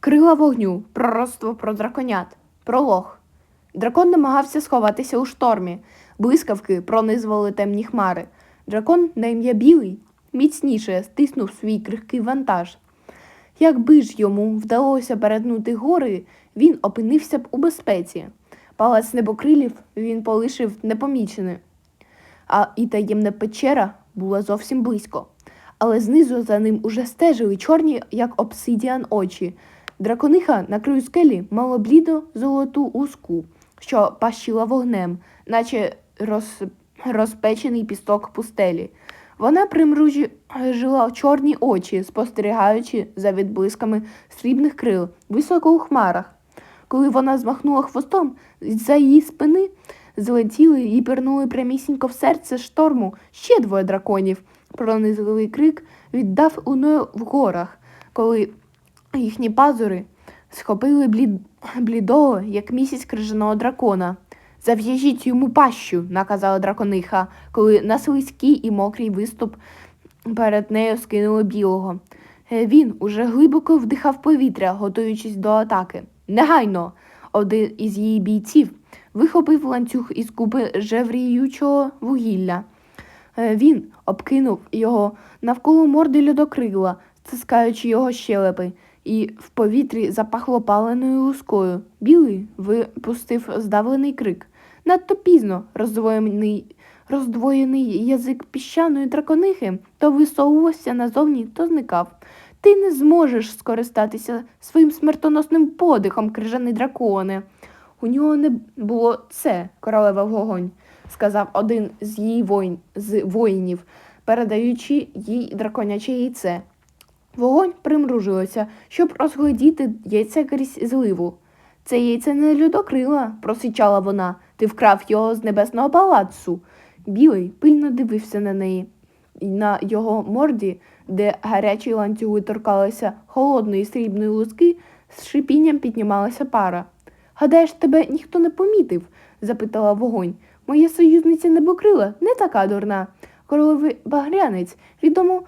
Крила вогню, пророцтво про драконят, пролог. Дракон намагався сховатися у штормі. Блискавки пронизували темні хмари. Дракон на ім'я Білий міцніше стиснув свій крихкий вантаж. Якби ж йому вдалося перетнути гори, він опинився б у безпеці. Палац небокрилів він полишив непоміченим, а і таємна печера була зовсім близько. Але знизу за ним уже стежили чорні, як обсидіан очі. Дракониха на краю скелі мала блідо золоту уску, що пащила вогнем, наче роз... розпечений пісток пустелі. Вона примружила чорні очі, спостерігаючи за відблисками срібних крил високо у хмарах. Коли вона змахнула хвостом, за її спини злетіли і пірнули прямісінько в серце шторму ще двоє драконів. Пронизливий крик віддав уною в горах, коли їхні пазури схопили блід... блідого, як місяць крижаного дракона. Зав'яжіть йому пащу, наказала дракониха, коли на слизький і мокрий виступ перед нею скинули білого. Е, Він уже глибоко вдихав повітря, готуючись до атаки. Негайно! Один із її бійців вихопив ланцюг із купи жевріючого вугілля. Е, Він обкинув його навколо морди льодокрила, стискаючи його щелепи, і в повітрі запахло паленою лускою. Білий випустив здавлений крик. Надто пізно роздвоєний, роздвоєний язик піщаної драконихи то висовувався назовні, то зникав. Ти не зможеш скористатися своїм смертоносним подихом, крижаний драконе. У нього не було це, королева вогонь, сказав один з її воїн, з воїнів, передаючи їй драконяче яйце. Вогонь примружилося, щоб розглядіти яйце крізь зливу. Це яйце не людокрила, просичала вона. Ти вкрав його з небесного палацу. Білий пильно дивився на неї. На його морді, де гарячі ланцюги торкалися холодної срібної луски, з шипінням піднімалася пара. Гадаєш, тебе ніхто не помітив? запитала вогонь. Моя союзниця небокрила не така дурна. Королевий багрянець відомо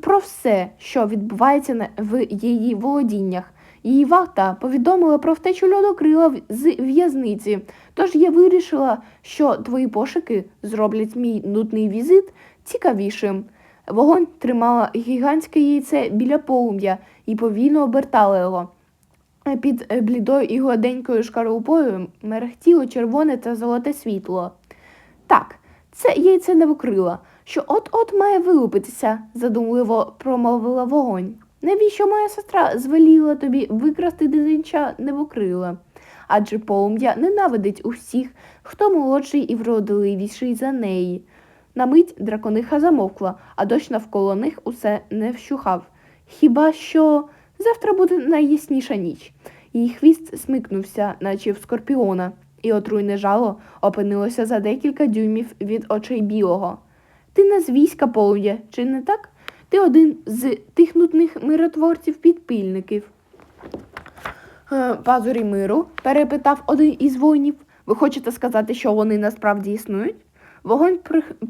про все, що відбувається в її володіннях. Її вахта повідомила про втечу льодокрила з в'язниці, тож я вирішила, що твої пошуки зроблять мій нудний візит цікавішим. Вогонь тримала гігантське яйце біля полум'я і повільно обертала його. Під е, блідою і гладенькою шкарлупою мерехтіло червоне та золоте світло. Так, це яйце не викрила, що от-от має вилупитися, задумливо промовила вогонь. Навіщо моя сестра звеліла тобі викрасти дитинча невокрила? Адже полум'я ненавидить усіх, хто молодший і вродливіший за неї. На мить дракониха замовкла, а дощ навколо них усе не вщухав. Хіба що завтра буде найясніша ніч. Її хвіст смикнувся, наче в скорпіона, і отруйне жало опинилося за декілька дюймів від очей білого. Ти з війська полум'я, чи не так? Ти один з тих нудних миротворців-підпільників. Е, Пазурі миру? перепитав один із воїнів. Ви хочете сказати, що вони насправді існують? Вогонь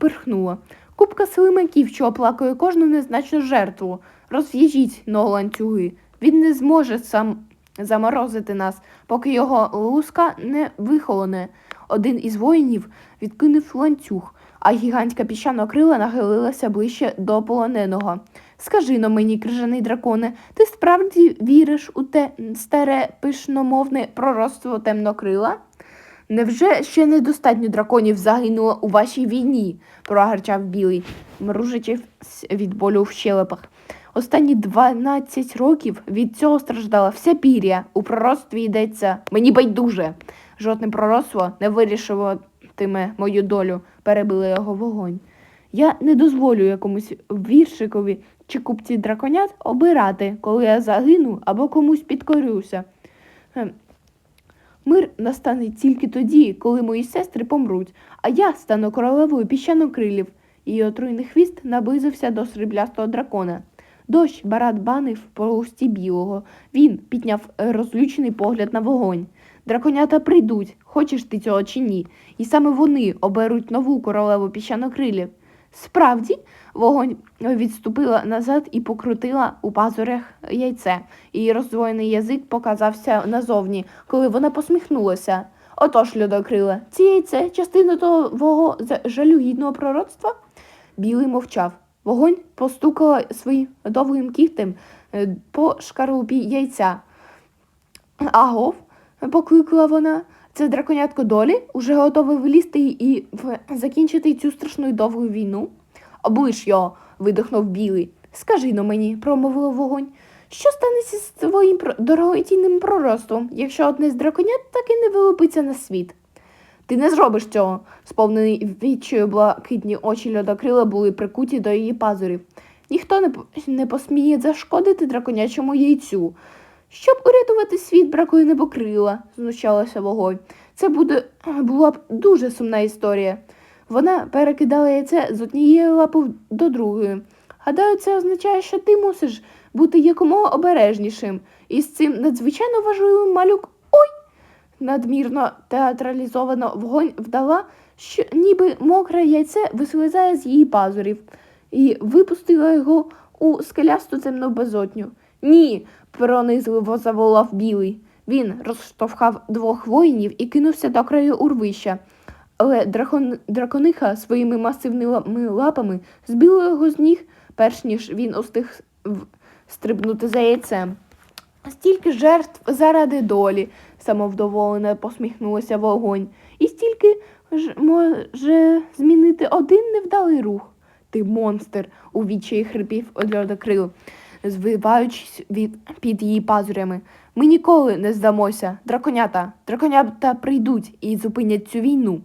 пирхнула. Купка слимаків, що оплакує кожну незначну жертву. Розв'яжіть ногу ланцюги. Він не зможе сам заморозити нас, поки його луска не вихолоне. Один із воїнів відкинув ланцюг, а гігантська піщана крила нахилилася ближче до полоненого. Скажи но мені, крижаний драконе, ти справді віриш у те старе пишномовне пророцтво темнокрила? Невже ще недостатньо драконів загинуло у вашій війні? прогарчав білий, мружачи від болю в щелепах. Останні 12 років від цього страждала вся пір'я. У пророцтві йдеться мені байдуже. Жодне пророцтво не вирішуватиме мою долю, перебили його вогонь. Я не дозволю якомусь віршикові чи купці драконят обирати, коли я загину або комусь підкорюся. Мир настане тільки тоді, коли мої сестри помруть, а я стану королевою піщанокрилів. Її отруйний хвіст наблизився до сріблястого дракона. Дощ барат банив по лусті білого. Він підняв розлючений погляд на вогонь. Драконята прийдуть, хочеш ти цього чи ні, і саме вони оберуть нову королеву піщанокрилів. Справді, вогонь відступила назад і покрутила у пазурях яйце. Її роздвоєний язик показався назовні, коли вона посміхнулася. Отож, льодокрила, ці яйце частина того жалюгідного пророцтва? Білий мовчав. Вогонь постукала своїм довгим кігтем е, по шкарупі яйця. Агов, покликала вона. Це драконятко долі уже готове вилізти і закінчити цю страшну й довгу війну. Облиш його, видихнув білий. Скажи но мені, промовила вогонь. Що станеться з твоїм дорогоцінним проростом, якщо одне з драконят так і не вилупиться на світ? Ти не зробиш цього. Сповнений відчаю блакитні очі льодокрила були прикуті до її пазурів. Ніхто не посміє зашкодити драконячому яйцю. Щоб урятувати світ, бракує небокрила, знущалася вогонь. Це буде була б дуже сумна історія. Вона перекидала яйце з однієї лапи до другої. Гадаю, це означає, що ти мусиш бути якомога обережнішим. І з цим надзвичайно важливим малюк. Ой! Надмірно театралізовано вогонь вдала, що ніби мокре яйце вислизає з її пазурів, і випустила його у скелясту темну безодню. Ні, пронизливо заволав білий. Він розштовхав двох воїнів і кинувся до краю урвища. Але дракон, дракониха своїми масивними лапами збила його з ніг, перш ніж він устиг стрибнути за яйцем. Стільки жертв заради долі, самовдоволено посміхнулася вогонь. І стільки ж може змінити один невдалий рух. Ти монстр, у відчаї хрипів льодокрил, звиваючись від під її пазурями. Ми ніколи не здамося. Драконята, драконята прийдуть і зупинять цю війну.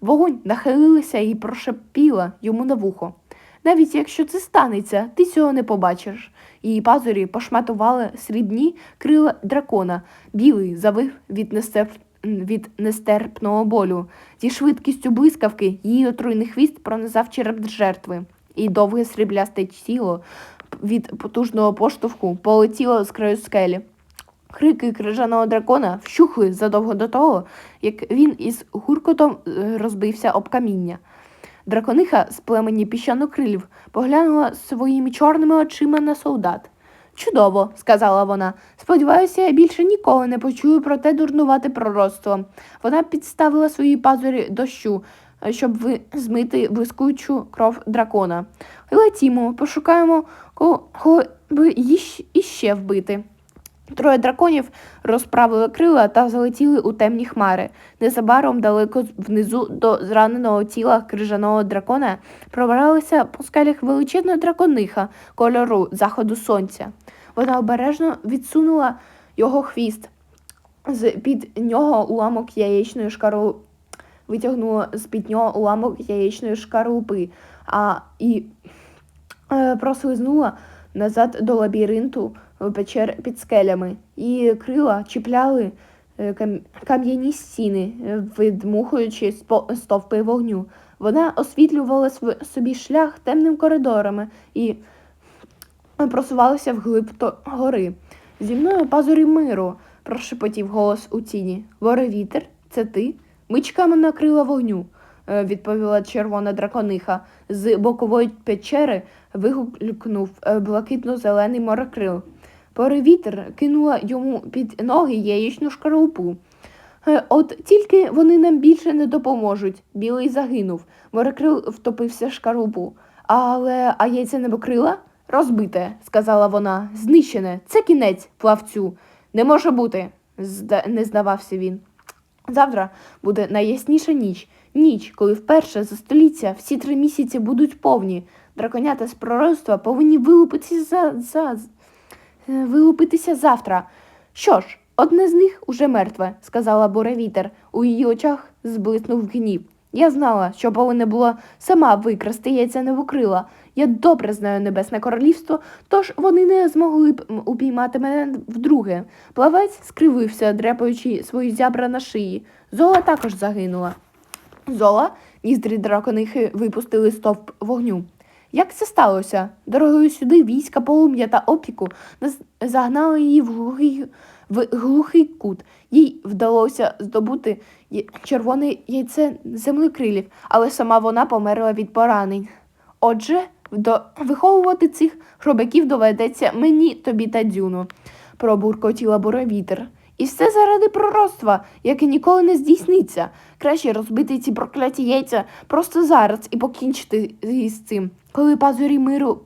Вогонь нахилилася і прошепіла йому на вухо. Навіть якщо це станеться, ти цього не побачиш. Її пазурі пошматували срібні крила дракона. Білий завив від, нестерп... від нестерпного болю. Зі швидкістю блискавки її отруйний хвіст пронизав череп жертви, і довге сріблясте тіло від потужного поштовху полетіло з краю скелі. Крики крижаного дракона вщухли задовго до того, як він із гуркотом е, розбився об каміння. Дракониха з племені піщанокрилів поглянула своїми чорними очима на солдат. Чудово, сказала вона. Сподіваюся, я більше ніколи не почую про те дурнувате пророцтво. Вона підставила свої пазурі дощу, щоб змити блискучу кров дракона. Летімо, пошукаємо кого би іще вбити. Троє драконів розправили крила та залетіли у темні хмари. Незабаром далеко внизу до зраненого тіла крижаного дракона пробралася по скелях величезна дракониха кольору заходу сонця. Вона обережно відсунула його хвіст. З під нього уламок яєчної шкару витягнула з під нього уламок яєчної шкарупи, а і е, прослизнула назад до лабіринту печер під скелями. Її крила чіпляли е, кам- кам'яні стіни, е, видмухуючи стовпи вогню. Вона освітлювала св- собі шлях темним коридорами і просувалася вглиб гори. Зі мною пазурі миру, прошепотів голос у тіні. Горе вітер, це ти? Ми чекаємо на крила вогню, е, відповіла червона дракониха. З бокової печери вигукнув е, блакитно-зелений морокрил. Пори кинула йому під ноги яєчну шкарупу. Е, От тільки вони нам більше не допоможуть. Білий загинув. Морокрил втопився в шкарупу. Але а яйце небокрила? Розбите, сказала вона. Знищене. Це кінець плавцю. Не може бути, не здавався він. Завтра буде найясніша ніч. Ніч, коли вперше за століття всі три місяці будуть повні. Драконята з пророцтва повинні вилупитися за, за, е, вилупитися завтра. Що ж, одне з них уже мертве, сказала Боревітер. У її очах зблиснув гнів. Я знала, що повинна була сама викрасти яйця невокрила. Я добре знаю небесне королівство, тож вони не змогли б упіймати мене вдруге. Плавець скривився, дряпаючи свої зябра на шиї. Зола також загинула. Зола, ніздрі драконихи випустили стовп вогню. Як це сталося? Дорогою сюди війська полум'я та опіку загнали її в глухий, в глухий кут. Їй вдалося здобути червоне яйце землекрилів, але сама вона померла від поранень. Отже, до... виховувати цих хробаків доведеться мені, тобі та дзюну, пробуркотіла буровітер. І все заради пророцтва, яке ніколи не здійсниться. Краще розбити ці прокляті яйця просто зараз і покінчити із цим. Коли пазурі миру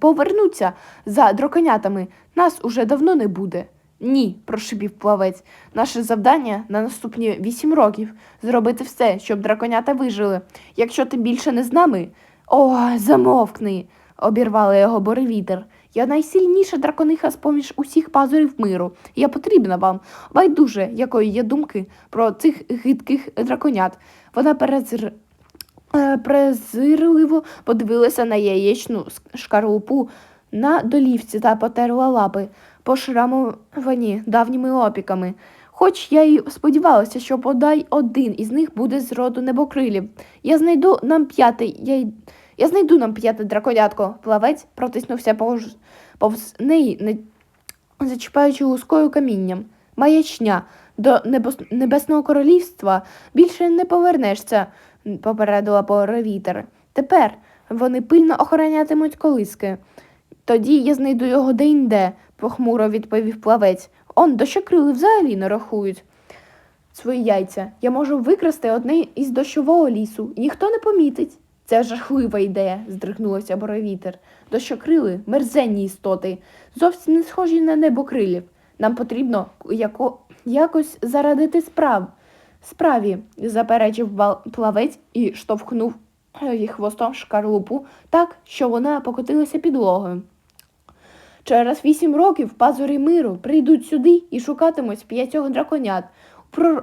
повернуться за драконятами, нас уже давно не буде. Ні, прошипів плавець. Наше завдання на наступні вісім років зробити все, щоб драконята вижили. Якщо ти більше не з нами. О, замовкни, обірвала його буревітер. Я найсильніша дракониха з поміж усіх пазурів миру. Я потрібна вам. Байдуже, якої є думки про цих гидких драконят. Вона перезр... е, презирливо подивилася на яєчну шкарлупу на долівці та потерла лапи, пошрамовані давніми опіками. Хоч я й сподівалася, що подай один із них буде з роду небокрилів. Я знайду нам п'ятий. Я, й- я знайду нам п'яте драконятко. Плавець протиснувся повз, повз неї, не зачіпаючи лускою камінням. Маячня до небос- небесного королівства більше не повернешся, попередила Поровітер. Тепер вони пильно охоронятимуть колиски. Тоді я знайду його де-інде, похмуро відповів плавець. Он дощокрили взагалі не рахують. Свої яйця я можу викрасти одне із дощового лісу, ніхто не помітить. Це жахлива ідея, здригнулася боровітер. Дощокрили мерзенні істоти, зовсім не схожі на небокрилів. Нам потрібно яко... якось зарадити справ. Справі, заперечив плавець і штовхнув е, хвостом шкарлупу так, що вона покотилася підлогою. Через вісім років пазурі миру прийдуть сюди і шукатимуть п'ятьох драконят.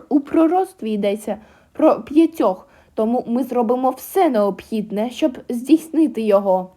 У пророцтві йдеться про п'ятьох, тому ми зробимо все необхідне, щоб здійснити його.